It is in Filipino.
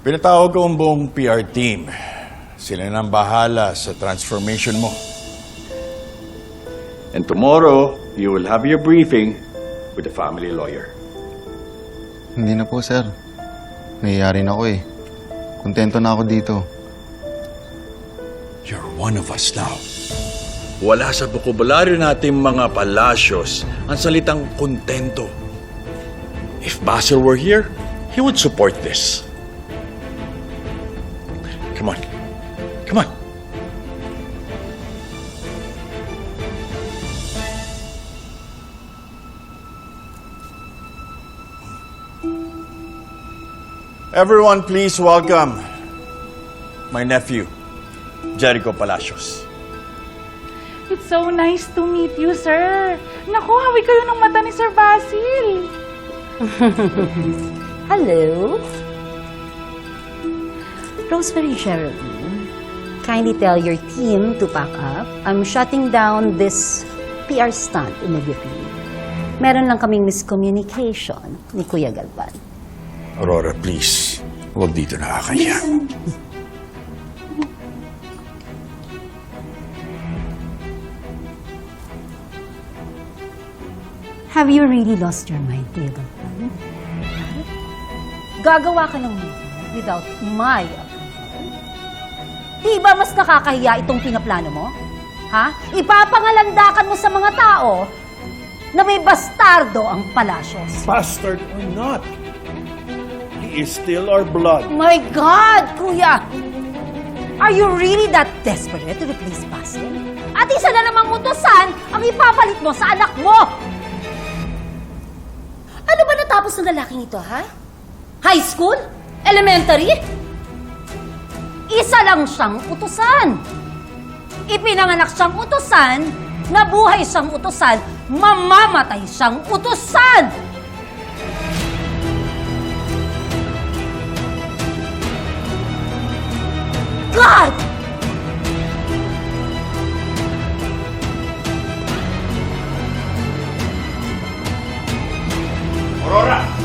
Pinatawag ko ang buong PR team. Sila nang bahala sa transformation mo. And tomorrow, you will have your briefing with the family lawyer. Hindi na po, sir. Nahiyari na ako eh. Kontento na ako dito. You're one of us now. Wala sa bokabularyo nating mga palasyos ang salitang kontento. If Basil were here, he would support this. Come on. Come on. Everyone, please welcome my nephew, Jericho Palacios. It's so nice to meet you, sir. Naku, hawi kayo ng mata ni Sir Basil. Hello? Rosemary Geraldine, kindly tell your team to pack up. I'm shutting down this PR stunt immediately. Meron lang kaming miscommunication ni Kuya Galvan. Aurora, please. Huwag dito nakakaya. Have you really lost your mind, Kuya Galvan? Gagawa ka ng movie without my approval? Di ba mas nakakahiya itong pinaplano mo? Ha? Ipapangalandakan mo sa mga tao na may bastardo ang palasyos. bastard or not, he is still our blood. My God, Kuya! Are you really that desperate to replace Basil? At isa na namang utosan ang ipapalit mo sa anak mo! Ano ba natapos ng lalaking ito, ha? High school? Elementary? Isa lang siyang utusan. Ipinanganak siyang utusan, nabuhay siyang utusan, mamamatay siyang utusan. God! Aurora!